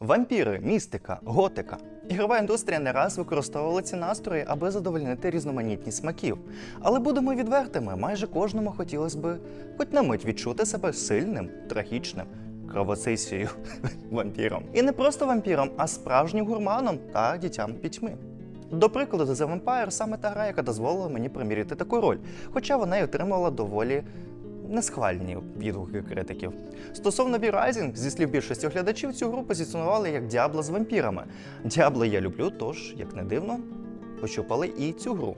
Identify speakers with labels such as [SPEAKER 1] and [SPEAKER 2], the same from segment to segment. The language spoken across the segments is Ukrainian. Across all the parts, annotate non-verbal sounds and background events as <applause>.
[SPEAKER 1] Вампіри, містика, готика. Ігрова індустрія не раз використовувала ці настрої, аби задовольнити різноманітність смаків. Але будемо відвертими, майже кожному хотілося би хоч на мить відчути себе сильним, трагічним, кровосисією <laughs> вампіром. І не просто вампіром, а справжнім гурманом та дітям пітьми. До прикладу, The Vampire саме та гра, яка дозволила мені приміряти таку роль, хоча вона й отримала доволі несхвальні відгуки критиків. Стосовно V-Rising, зі слів більшості глядачів, цю гру позиціонували як Діабло з вампірами. Діабло я люблю, тож, як не дивно, пощупали і цю гру.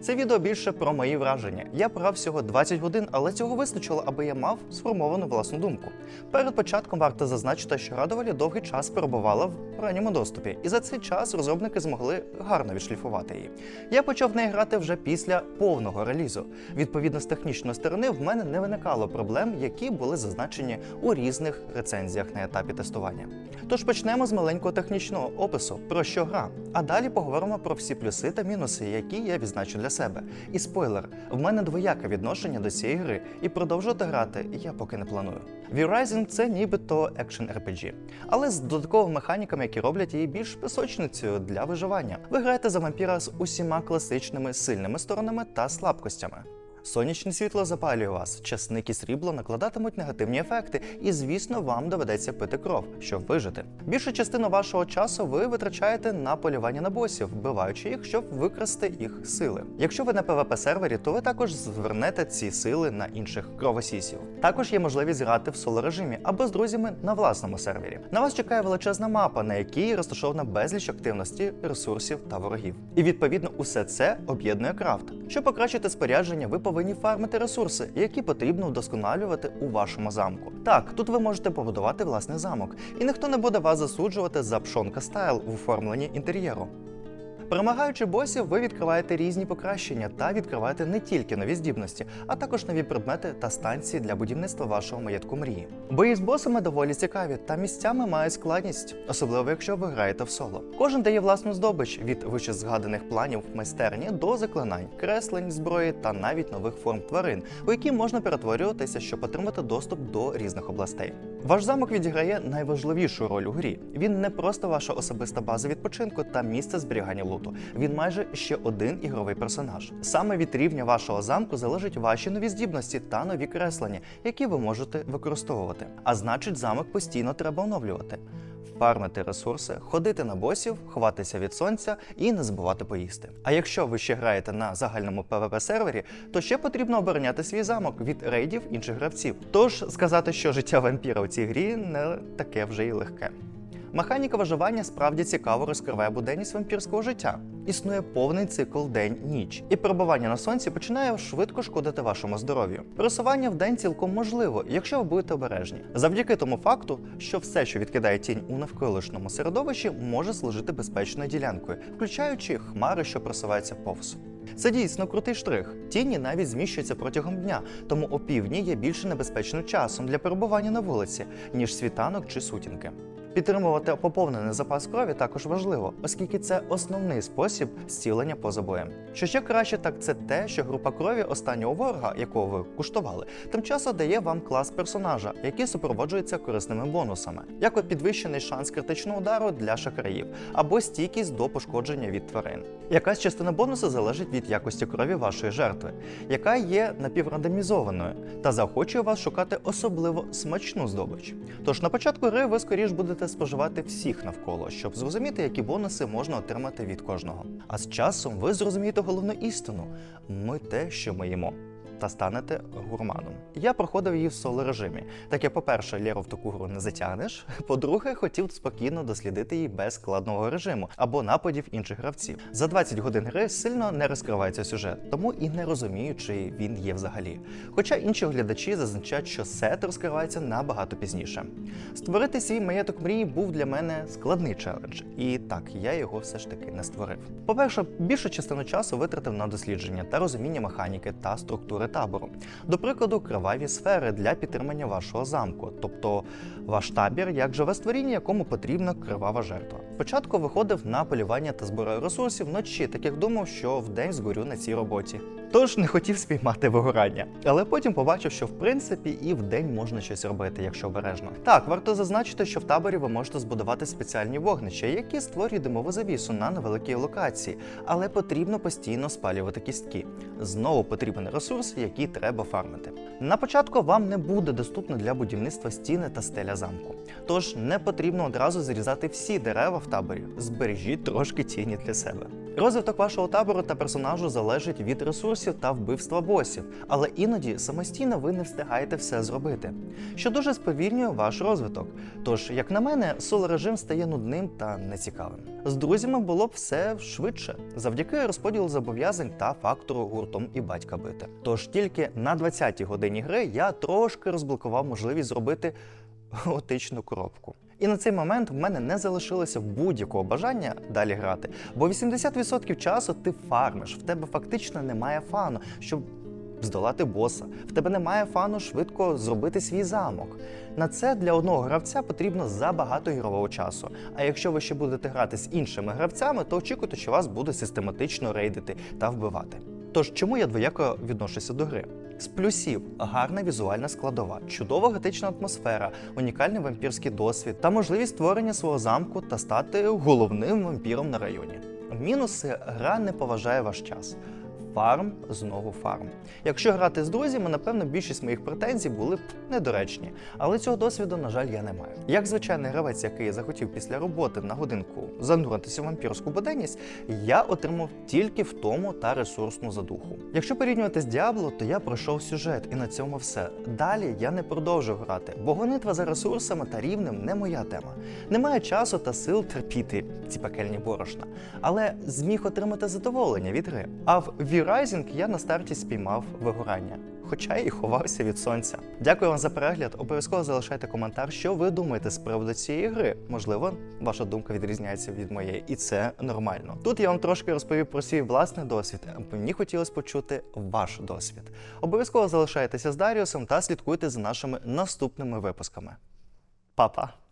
[SPEAKER 1] Це відео більше про мої враження. Я програв всього 20 годин, але цього вистачило, аби я мав сформовану власну думку. Перед початком варто зазначити, що гра доволі довгий час перебувала в ранньому доступі, і за цей час розробники змогли гарно відшліфувати її. Я почав в неї грати вже після повного релізу. Відповідно, з технічної сторони в мене не виникало проблем, які були зазначені у різних рецензіях на етапі тестування. Тож почнемо з маленького технічного опису, про що гра. А далі поговоримо про всі плюси та мінуси, які я відзначу для себе. І спойлер, в мене двояке відношення до цієї гри, і продовжувати грати я поки не планую. V-Rising – це нібито екшен RPG, але з додатковими механіками, які роблять її більш пісочницею для виживання. Ви граєте за вампіра з усіма класичними сильними сторонами та слабкостями. Сонячне світло запалює вас, часник і срібло накладатимуть негативні ефекти, і звісно, вам доведеться пити кров, щоб вижити. Більшу частину вашого часу ви витрачаєте на полювання на босів, вбиваючи їх, щоб викрасти їх сили. Якщо ви на PvP сервері, то ви також звернете ці сили на інших кровосісів. Також є можливість грати в соло режимі або з друзями на власному сервері. На вас чекає величезна мапа, на якій розташована безліч активності, ресурсів та ворогів. І відповідно усе це об'єднує крафт. Щоб покращити спорядження, ви повинні фармити ресурси, які потрібно вдосконалювати у вашому замку. Так, тут ви можете побудувати власний замок, і ніхто не буде вас засуджувати за пшонка стайл в оформленні інтер'єру. Перемагаючи босів, ви відкриваєте різні покращення та відкриваєте не тільки нові здібності, а також нові предмети та станції для будівництва вашого маєтку мрії. Бої з босами доволі цікаві та місцями мають складність, особливо якщо ви граєте в соло. Кожен дає власну здобич від вище згаданих планів майстерні до заклинань, креслень, зброї та навіть нових форм тварин, у які можна перетворюватися, щоб отримати доступ до різних областей. Ваш замок відіграє найважливішу роль у грі. Він не просто ваша особиста база відпочинку та місце зберігання луту. Він майже ще один ігровий персонаж. Саме від рівня вашого замку залежать ваші нові здібності та нові креслення, які ви можете використовувати. А значить, замок постійно треба оновлювати. Фармити ресурси, ходити на босів, ховатися від сонця і не забувати поїсти. А якщо ви ще граєте на загальному PvP сервері, то ще потрібно обороняти свій замок від рейдів інших гравців. Тож сказати, що життя вампіра у цій грі не таке вже й легке. Механіка виживання справді цікаво розкриває буденність вампірського життя. Існує повний цикл день-ніч, і перебування на сонці починає швидко шкодити вашому здоров'ю. Пересування в день цілком можливо, якщо ви будете обережні, завдяки тому факту, що все, що відкидає тінь у навколишньому середовищі, може служити безпечною ділянкою, включаючи хмари, що просуваються повз. Це дійсно крутий штрих. Тіні навіть зміщуються протягом дня, тому опівдні є більше небезпечним часом для перебування на вулиці, ніж світанок чи сутінки. Підтримувати поповнений запас крові також важливо, оскільки це основний спосіб зцілення поза боєм. Що ще краще, так це те, що група крові останнього ворога, якого ви куштували, тим часом дає вам клас персонажа, який супроводжується корисними бонусами, як от підвищений шанс критичного удару для шахраїв або стійкість до пошкодження від тварин. Якась частина бонусу залежить від якості крові вашої жертви, яка є напіврандомізованою та заохочує вас шукати особливо смачну здобич. Тож на початку гри ви скоріш будете споживати всіх навколо, щоб зрозуміти, які бонуси можна отримати від кожного. А з часом ви зрозумієте головну істину: ми те, що ми їмо. Та станете гурманом. Я проходив її в соло режимі. Так як, по-перше, Леру в таку гру не затягнеш. <laughs> По-друге, хотів спокійно дослідити її без складного режиму або нападів інших гравців. За 20 годин гри сильно не розкривається сюжет, тому і не розумію, чи він є взагалі. Хоча інші глядачі зазначають, що сет розкривається набагато пізніше. Створити свій маєток мрії був для мене складний челендж, і так я його все ж таки не створив. По-перше, більшу частину часу витратив на дослідження та розуміння механіки та структури табору. До прикладу, криваві сфери для підтримання вашого замку, тобто ваш табір як живе створіння, якому потрібна кривава жертва. Спочатку виходив на полювання та збираю ресурсів вночі, так як думав, що вдень згорю на цій роботі. Тож не хотів спіймати вигорання, але потім побачив, що в принципі і вдень можна щось робити, якщо обережно. Так, варто зазначити, що в таборі ви можете збудувати спеціальні вогнища, які створюють димову завісу на невеликій локації, але потрібно постійно спалювати кістки. Знову потрібен ресурс, який треба фармити. На початку вам не буде доступно для будівництва стіни та стеля замку. Тож не потрібно одразу зрізати всі дерева в таборі. Збережіть трошки тіні для себе. Розвиток вашого табору та персонажу залежить від ресурсів та вбивства босів, але іноді самостійно ви не встигаєте все зробити, що дуже сповільнює ваш розвиток. Тож, як на мене, соло режим стає нудним та нецікавим. З друзями було б все швидше завдяки розподілу зобов'язань та фактору гуртом і батька бити. Тож тільки на 20-й годині гри я трошки розблокував можливість зробити <laughs> готичну коробку. І на цей момент в мене не залишилося будь-якого бажання далі грати, бо 80% часу ти фармиш, в тебе фактично немає фану, щоб здолати боса. В тебе немає фану швидко зробити свій замок. На це для одного гравця потрібно забагато ігрового часу. А якщо ви ще будете грати з іншими гравцями, то очікуйте, що вас буде систематично рейдити та вбивати. Тож чому я двояко відношуся до гри? З плюсів гарна візуальна складова, чудова готична атмосфера, унікальний вампірський досвід та можливість створення свого замку та стати головним вампіром на районі. Мінуси гра не поважає ваш час. Фарм знову фарм. Якщо грати з друзями, напевно, більшість моїх претензій були б недоречні, але цього досвіду, на жаль, я не маю. Як звичайний гравець, який захотів після роботи на годинку зануритися в вампірську буденність, я отримав тільки втому та ресурсну задуху. Якщо порівнювати з Діабло, то я пройшов сюжет, і на цьому все. Далі я не продовжив грати, бо гонитва за ресурсами та рівнем не моя тема. Немає часу та сил терпіти ці пекельні борошна, але зміг отримати задоволення від гри. А в V-Rising я на старті спіймав вигорання. Хоча і ховався від сонця. Дякую вам за перегляд. Обов'язково залишайте коментар, що ви думаєте з приводу цієї гри. Можливо, ваша думка відрізняється від моєї, і це нормально. Тут я вам трошки розповів про свій власний досвід. а Мені хотілося почути ваш досвід. Обов'язково залишайтеся з Даріусом та слідкуйте за нашими наступними випусками. Па-па!